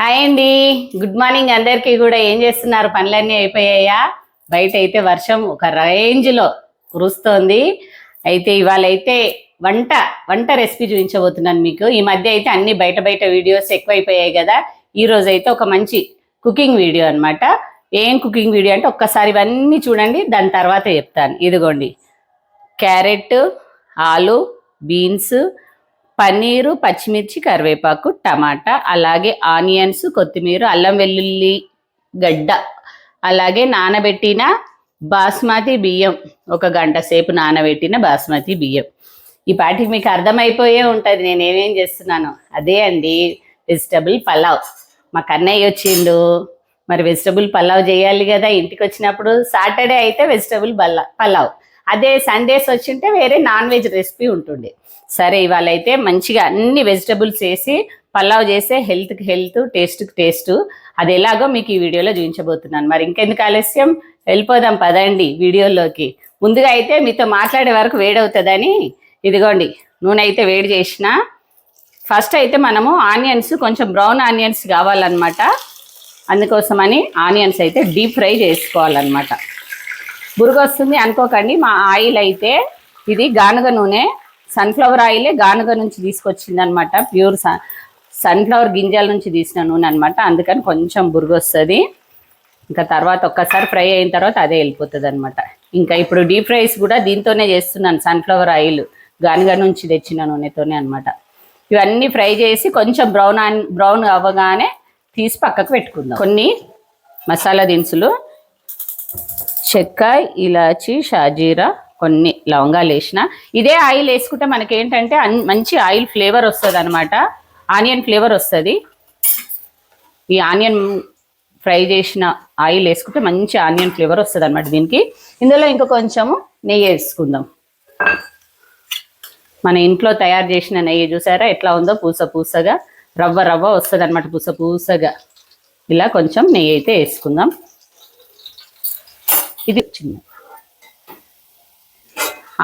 Hi అండి. Good morning అందరికీ కూడా. ఏం చేస్తున్నారు? పనులన్నీ అయిపోయాయా? బయట అయితే వర్షం ఒక రేంజ్లో కురుస్తోంది. అయితే ఇవాళ అయితే వంట వంట రెసిపీ చూపించబోతున్నాను మీకు. ఈ మధ్య అయితే అన్ని బయట బయట వీడియోస్ ఎక్కువైపోయాయి కదా. ఈ రోజు అయితే ఒక మంచి కుకింగ్ వీడియో అనమాట ఏం కుకింగ్ వీడియో అంటే ఒక్కసారి ఇవన్నీ చూడండి దాని తర్వాత చెప్తాను. ఇదిగోండి. క్యారెట్ ఆలు బీన్స్ పన్నీరు పచ్చిమిర్చి కరివేపాకు టమాటా అలాగే ఆనియన్స్ కొత్తిమీర అల్లం వెల్లుల్లి గడ్డ అలాగే నానబెట్టిన బాస్మతి బియ్యం ఒక గంట సేపు నానబెట్టిన బాస్మతి బియ్యం. ఈ పాటికి మీకు అర్థమైపోయే ఉంటుంది నేను ఏమేం చేస్తున్నాను. అదే అండి వెజిటబుల్ పలావ్. మా కన్నయ్య వచ్చిండు. మరి వెజిటబుల్ పలావ్ చేయాలి కదా ఇంటికి వచ్చినప్పుడు సాటర్డే అయితే వెజిటబుల్ బల్ల పలావ్. అదే సండేస్ వచ్చింటే వేరే నాన్ వెజ్ రెసిపీ ఉంటుండే. సరే ఇవాళ అయితే మంచిగా అన్ని వెజిటబుల్స్ వేసి పలావ్ చేస్తే హెల్త్కి హెల్త్ టేస్ట్కి టేస్ట్ అది ఎలాగో మీకు ఈ వీడియోలో చూపించబోతున్నాను. మరి ఇంకెందుకు ఆలస్యం? వెళ్ళిపోదాం పదండి వీడియోలోకి. ముందుగా అయితే మీతో మాట్లాడే వరకు వేడవుతుందని. ఇదిగోండి నూనె అయితే వేడి చేసిన. ఫస్ట్ అయితే మనము ఆనియన్స్ కొంచెం బ్రౌన్ ఆనియన్స్ కావాలన్నమాట. అందుకోసమని ఆనియన్స్ అయితే డీప్ ఫ్రై చేసుకోవాలన్నమాట. వస్తుంది అనుకోకండి. మా ఆయిల్ అయితే ఇది గానుగ నూనె. సన్ఫ్లవర్ ఆయిలే గానుగ నుంచి తీసుకొచ్చింది అనమాట ప్యూర్ సన్ఫ్లవర్ గింజల నుంచి తీసిన నూనె అనమాట. అందుకని కొంచెం బురుగు వస్తుంది ఇంకా తర్వాత ఒక్కసారి ఫ్రై అయిన తర్వాత అదే వెళ్ళిపోతుంది అనమాట ఇంకా ఇప్పుడు డీప్ ఫ్రైస్ కూడా దీంతోనే చేస్తున్నాను సన్ఫ్లవర్ ఆయిల్ గానుగ నుంచి తెచ్చిన నూనెతోనే అనమాట. ఇవన్నీ ఫ్రై చేసి కొంచెం బ్రౌన్ బ్రౌన్ అవ్వగానే తీసి పక్కకు పెట్టుకుందాం. కొన్ని మసాలా దినుసులు చెక్క ఇలాచి షాజీరా కొన్ని లవంగాలు వేసిన. ఇదే ఆయిల్ వేసుకుంటే మనకి ఏంటంటే మంచి ఆయిల్ ఫ్లేవర్ వస్తుంది అనమాట ఆనియన్ ఫ్లేవర్ వస్తుంది. ఈ ఆనియన్ ఫ్రై చేసిన ఆయిల్ వేసుకుంటే మంచి ఆనియన్ ఫ్లేవర్ వస్తుంది అనమాట దీనికి. ఇందులో ఇంకా కొంచెము నెయ్యి వేసుకుందాం. మన ఇంట్లో తయారు చేసిన నెయ్యి చూసారా? ఎట్లా ఉందో పూస పూసగా రవ్వ రవ్వ వస్తుంది అనమాట పూస పూసగా. ఇలా కొంచెం నెయ్యి అయితే వేసుకుందాం. ఇది చిన్న.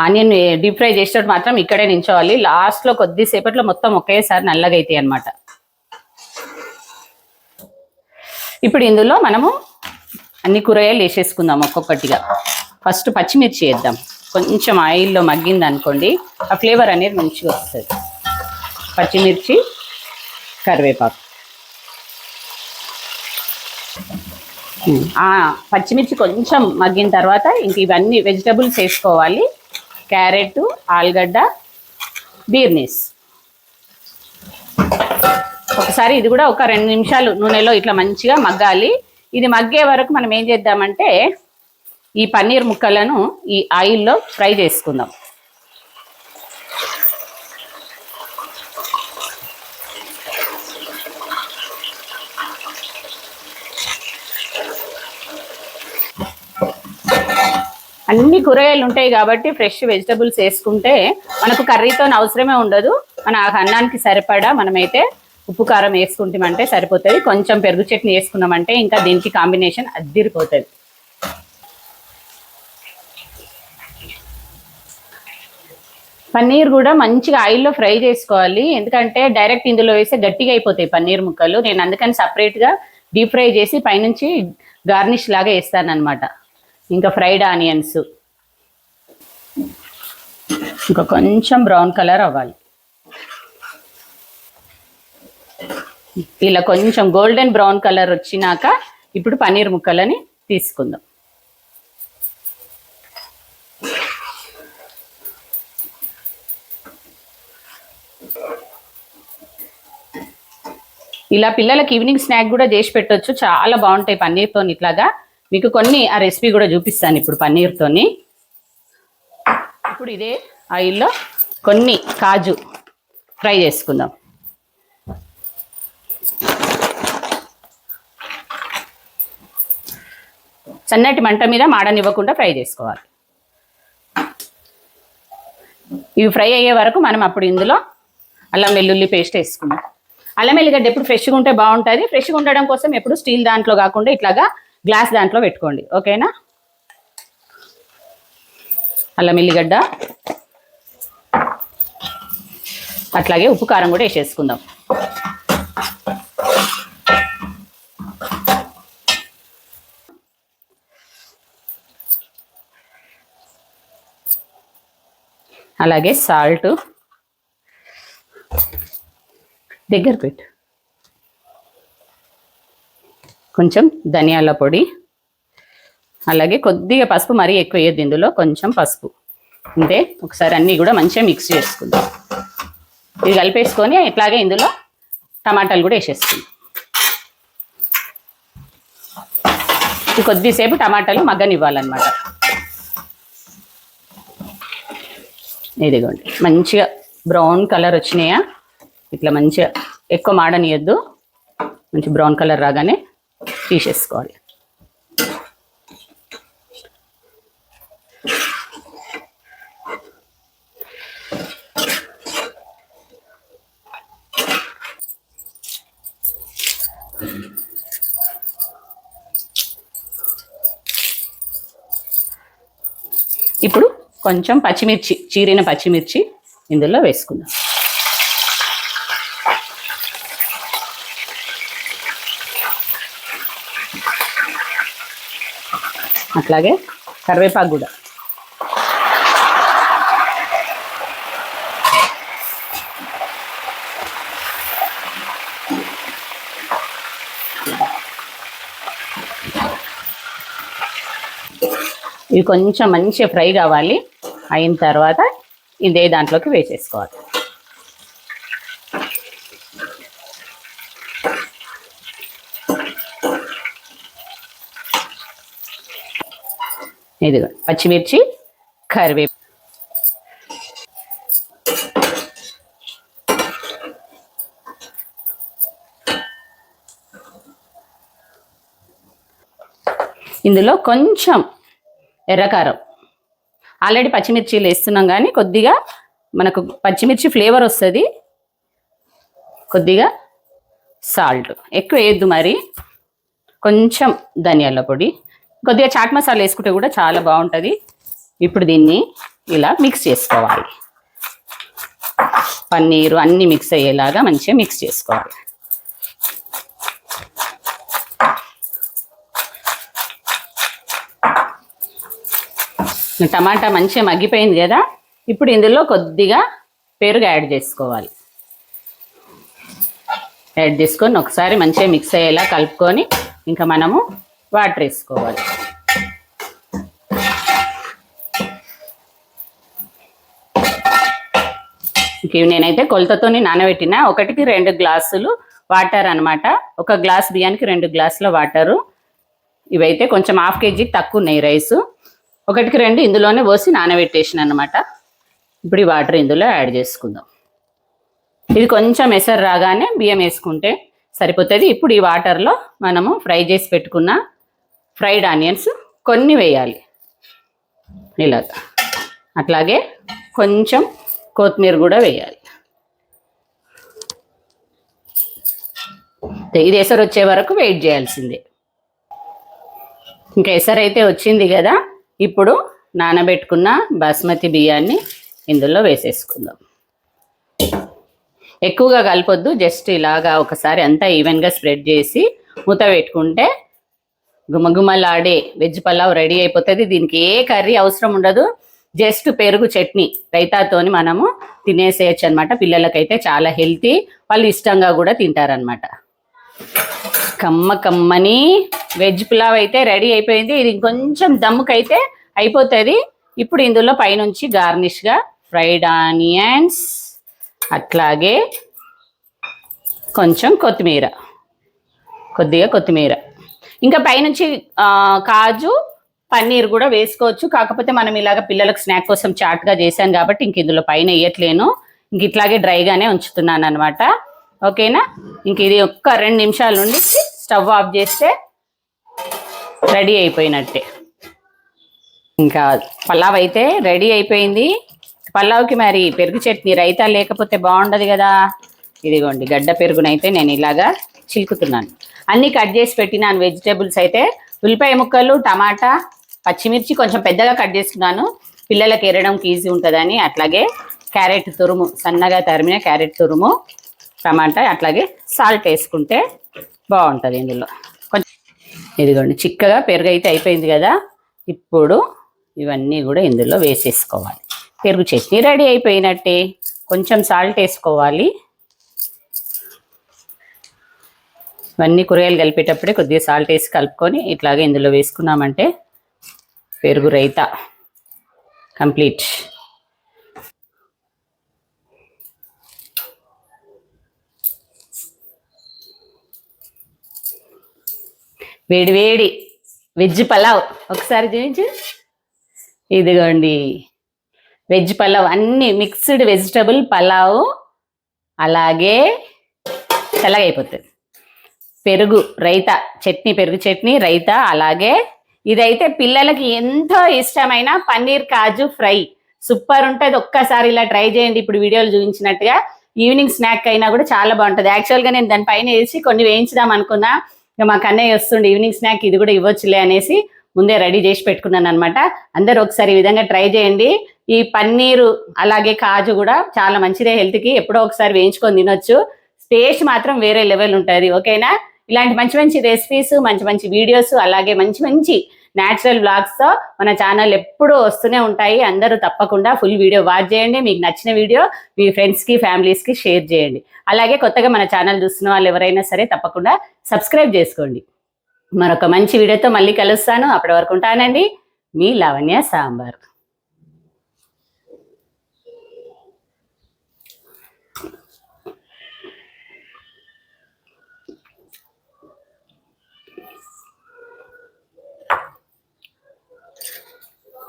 ఆనియన్ డీప్ ఫ్రై చేసేటప్పుడు మాత్రం ఇక్కడే నించోవాలి. లాస్ట్లో కొద్దిసేపట్లో మొత్తం ఒకేసారి నల్లగా అవుతాయి అనమాట ఇప్పుడు ఇందులో మనము అన్ని కూరగాయలు వేసేసుకుందాం ఒక్కొక్కటిగా. ఫస్ట్ పచ్చిమిర్చి వేద్దాం. కొంచెం ఆయిల్లో మగ్గింది అనుకోండి ఆ ఫ్లేవర్ అనేది మంచిగా వస్తుంది. పచ్చిమిర్చి కరివేపాకు. పచ్చిమిర్చి కొంచెం మగ్గిన తర్వాత ఇంక ఇవన్నీ వెజిటబుల్స్ వేసుకోవాలి క్యారెట్ ఆలుగడ్డ బీర్నీస్. ఒకసారి ఇది కూడా ఒక రెండు నిమిషాలు నూనెలో ఇట్లా మంచిగా మగ్గాలి. ఇది మగ్గే వరకు మనం ఏం చేద్దామంటే ఈ పన్నీర్ ముక్కలను ఈ ఆయిల్లో ఫ్రై చేసుకుందాం. అన్ని కూరగాయలు ఉంటాయి కాబట్టి ఫ్రెష్ వెజిటబుల్స్ వేసుకుంటే మనకు కర్రీతో అవసరమే ఉండదు. మన ఆ అన్నానికి సరిపడా మనమైతే ఉప్పు కారం వేసుకుంటామంటే సరిపోతుంది. కొంచెం పెరుగు చట్నీ వేసుకున్నామంటే ఇంకా దీనికి కాంబినేషన్ అద్దిరిపోతుంది. పన్నీర్ కూడా మంచిగా ఆయిల్లో ఫ్రై చేసుకోవాలి. ఎందుకంటే డైరెక్ట్ ఇందులో వేస్తే గట్టిగా అయిపోతాయి పన్నీర్ ముక్కలు. నేను అందుకని సపరేట్గా డీప్ ఫ్రై చేసి పైనుంచి గార్నిష్ లాగా వేస్తాను అనమాట ఇంకా ఫ్రైడ్ ఆనియన్స్. ఇంకా కొంచెం బ్రౌన్ కలర్ అవ్వాలి. ఇలా కొంచెం గోల్డెన్ బ్రౌన్ కలర్ వచ్చినాక ఇప్పుడు పన్నీర్ ముక్కలని తీసుకుందాం. ఇలా పిల్లలకి ఈవినింగ్ స్నాక్ కూడా చేసి పెట్టొచ్చు. చాలా బాగుంటాయి పన్నీర్తో ఇట్లాగా. మీకు కొన్ని ఆ రెసిపీ కూడా చూపిస్తాను ఇప్పుడు పన్నీర్తోని. ఇప్పుడు ఇదే ఆయిల్లో కొన్ని కాజు ఫ్రై చేసుకుందాం. సన్నటి మంట మీద మాడనివ్వకుండా ఫ్రై చేసుకోవాలి. ఇవి ఫ్రై అయ్యే వరకు మనం అప్పుడు ఇందులో అల్లం వెల్లుల్లి పేస్ట్ వేసుకుందాం. అల్లం వెల్లిగడ్డ ఎప్పుడు ఫ్రెష్గా ఉంటే బాగుంటుంది. ఫ్రెష్గా ఉండడం కోసం ఎప్పుడు స్టీల్ దాంట్లో కాకుండా ఇట్లాగా గ్లాస్ దాంట్లో పెట్టుకోండి. ఓకేనా? అల్లం ఎల్లిగడ్డ. అట్లాగే ఉప్పు కారం కూడా వేసేసుకుందాం. అలాగే సాల్ట్. దగ్గర పెట్టు. కొంచెం ధనియాల పొడి అలాగే కొద్దిగా పసుపు మరీ ఎక్కువ వేయద్దు ఇందులో కొంచెం పసుపు. అంతే ఒకసారి అన్నీ కూడా మంచిగా మిక్స్ చేసుకుందాం. ఇది కలిపేసుకొని ఇట్లాగే ఇందులో టమాటాలు కూడా వేసేసుకుందాం. కొద్దిసేపు టమాటాలు మగ్గనివ్వాలన్నమాట. ఇదిగోండి మంచిగా బ్రౌన్ కలర్ వచ్చినాయా? ఇట్లా మంచిగా ఎక్కువ మాడనియద్దు. మంచి బ్రౌన్ కలర్ రాగానే తీసేసుకోవాలి ఇప్పుడు కొంచెం పచ్చిమిర్చి చీరిన పచ్చిమిర్చి ఇందులో వేసుకుందాం. అట్లాగే కరివేపాకు కూడా. ఇవి కొంచెం మంచిగా ఫ్రై కావాలి. అయిన తర్వాత ఇదే దాంట్లోకి వేసేసుకోవాలి. ఇదిగో పచ్చిమిర్చి కరివేపు ఇందులో కొంచెం ఎర్రకారం. ఆల్రెడీ పచ్చిమిర్చిలు వేస్తున్నాం కానీ కొద్దిగా మనకు పచ్చిమిర్చి ఫ్లేవర్ వస్తుంది. కొద్దిగా సాల్ట్. ఎక్కువ వేయద్దు మరి. కొంచెం ధనియాల పొడి. కొద్దిగా చాట్ మసాలా వేసుకుంటే కూడా చాలా బాగుంటుంది. ఇప్పుడు దీన్ని ఇలా మిక్స్ చేసుకోవాలి. పన్నీరు అన్నీ మిక్స్ అయ్యేలాగా మంచిగా మిక్స్ చేసుకోవాలి. టమాటా మంచిగా మగ్గిపోయింది కదా ఇప్పుడు ఇందులో కొద్దిగా పెరుగు యాడ్ చేసుకోవాలి. యాడ్ చేసుకొని ఒకసారి మంచిగా మిక్స్ అయ్యేలా కలుపుకొని ఇంకా మనము వాటర్ వేసుకోవాలి. ఇవి నేనైతే కొలతతోని నానబెట్టిన ఒకటికి రెండు గ్లాసులు వాటర్ అన్నమాట. ఒక గ్లాస్ బియ్యానికి రెండు గ్లాసుల వాటరు. ఇవైతే కొంచెం హాఫ్ కేజీ తక్కువ ఉన్నాయి రైస్. ఒకటికి రెండు ఇందులోనే పోసి నానబెట్టేసిన అనమాట ఇప్పుడు ఈ వాటర్ ఇందులో యాడ్ చేసుకుందాం. ఇది కొంచెం ఎసరు రాగానే బియ్యం వేసుకుంటే సరిపోతుంది. ఇప్పుడు ఈ వాటర్లో మనము ఫ్రై చేసి పెట్టుకున్న ఫ్రైడ్ ఆనియన్స్ కొన్ని వేయాలి. ఇలాగ. అట్లాగే కొంచెం కొత్తిమీర కూడా వేయాలి. ఇది ఎసరు వచ్చే వరకు వెయిట్ చేయాల్సిందే. ఇంకా ఎసరు అయితే వచ్చింది కదా ఇప్పుడు నానబెట్టుకున్న బాస్మతి బియ్యాన్ని ఇందులో వేసేసుకుందాం. ఎక్కువగా కలపొద్దు జస్ట్ ఇలాగా ఒకసారి అంతా ఈవెన్గా స్ప్రెడ్ చేసి మూత పెట్టుకుంటే గుమగుమలాడే వెజ్ పలావ్ రెడీ అయిపోతుంది. దీనికి ఏ కర్రీ అవసరం ఉండదు. జస్ట్ పెరుగు చట్నీ రైతాతోని మనము తినేసేయచ్చు అనమాట పిల్లలకైతే చాలా హెల్తీ. వాళ్ళు ఇష్టంగా కూడా తింటారనమాట కమ్మ కమ్మని వెజ్ పులావ్ అయితే రెడీ అయిపోయింది. ఇది ఇంకొంచెం దమ్ముకైతే అయిపోతుంది. ఇప్పుడు ఇందులో పైనుంచి గార్నిష్గా ఫ్రైడ్ ఆనియన్స్ అట్లాగే కొంచెం కొత్తిమీర. కొద్దిగా కొత్తిమీర. ఇంకా పైనుంచి కాజు పన్నీర్ కూడా వేసుకోవచ్చు. కాకపోతే మనం ఇలాగ పిల్లలకు స్నాక్ కోసం చాట్గా చేశాను కాబట్టి ఇంక ఇందులో పైన వేయట్లేను. ఇంక ఇట్లాగే డ్రైగానే ఉంచుతున్నాను అనమాట ఓకేనా? ఇంక ఇది ఒక్క రెండు నిమిషాల నుండి స్టవ్ ఆఫ్ చేస్తే రెడీ అయిపోయినట్టే. ఇంకా పలావ్ అయితే రెడీ అయిపోయింది. పలావ్కి మరి పెరుగు చట్నీ రైతా లేకపోతే బాగుండదు కదా. ఇదిగోండి గడ్డ పెరుగునైతే నేను ఇలాగా చిలుకుతున్నాను. అన్నీ కట్ చేసి పెట్టినాను వెజిటేబుల్స్ అయితే ఉల్లిపాయ ముక్కలు టమాటా పచ్చిమిర్చి కొంచెం పెద్దగా కట్ చేసుకున్నాను. పిల్లలకి ఎరడంకి ఈజీ ఉంటుందని అట్లాగే క్యారెట్ తురుము సన్నగా తరిమిన క్యారెట్ తురుము టమాటా అట్లాగే సాల్ట్ వేసుకుంటే బాగుంటుంది ఇందులో. కొంచెం ఇదిగోండి చిక్కగా పెరుగు అయితే అయిపోయింది కదా. ఇప్పుడు ఇవన్నీ కూడా ఇందులో వేసేసుకోవాలి. పెరుగు చట్నీ రెడీ అయిపోయినట్టే. కొంచెం సాల్ట్ వేసుకోవాలి. ఇవన్నీ కూరగాయలు కలిపేటప్పుడే కొద్దిగా సాల్ట్ వేసి కలుపుకొని ఇట్లాగే ఇందులో వేసుకున్నామంటే పెరుగు రైతా కంప్లీట్. వేడి వేడి వెజ్ పలావ్. ఒకసారి చూపించు. ఇదిగోండి. వెజ్ పలావ్. అన్ని మిక్స్డ్ వెజిటబుల్ పలావ్. అలాగే తెల్లగైపోతుంది పెరుగు రైతా చట్నీ పెరుగు చట్నీ రైతా అలాగే ఇదైతే పిల్లలకి ఎంతో ఇష్టమైన పన్నీర్ కాజు ఫ్రై. సూపర్ ఉంటుంది. ఒక్కసారి ఇలా ట్రై చేయండి. ఇప్పుడు వీడియోలు చూపించినట్టుగా ఈవినింగ్ స్నాక్ అయినా కూడా చాలా బాగుంటుంది. యాక్చువల్గా నేను దానిపైన వేసి కొన్ని వేయించుదాం అనుకున్నా. ఇక మా కన్నయ్య వస్తుండే ఈవినింగ్ స్నాక్ ఇది కూడా ఇవ్వచ్చులే అనేసి ముందే రెడీ చేసి పెట్టుకున్నాను అనమాట అందరూ ఒకసారి ఈ విధంగా ట్రై చేయండి. ఈ పన్నీరు అలాగే కాజు కూడా చాలా మంచిదే హెల్త్కి. ఎప్పుడో ఒకసారి వేయించుకొని తినొచ్చు. టేస్ట్ మాత్రం వేరే లెవెల్ ఉంటుంది. ఓకేనా? ఇలాంటి మంచి మంచి రెసిపీస్ మంచి మంచి వీడియోస్ అలాగే మంచి మంచి న్యాచురల్ బ్లాగ్స్తో మన ఛానల్ ఎప్పుడూ వస్తూనే ఉంటాయి. అందరూ తప్పకుండా ఫుల్ వీడియో వాచ్ చేయండి. మీకు నచ్చిన వీడియో మీ ఫ్రెండ్స్కి ఫ్యామిలీస్కి షేర్ చేయండి. అలాగే కొత్తగా మన ఛానల్ చూస్తున్న వాళ్ళు ఎవరైనా సరే తప్పకుండా సబ్స్క్రైబ్ చేసుకోండి. మరొక మంచి వీడియోతో మళ్ళీ కలుస్తాను. అప్పటి వరకు ఉంటానండి. మీ లావణ్య సాంబార్.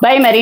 బాయ్ మరి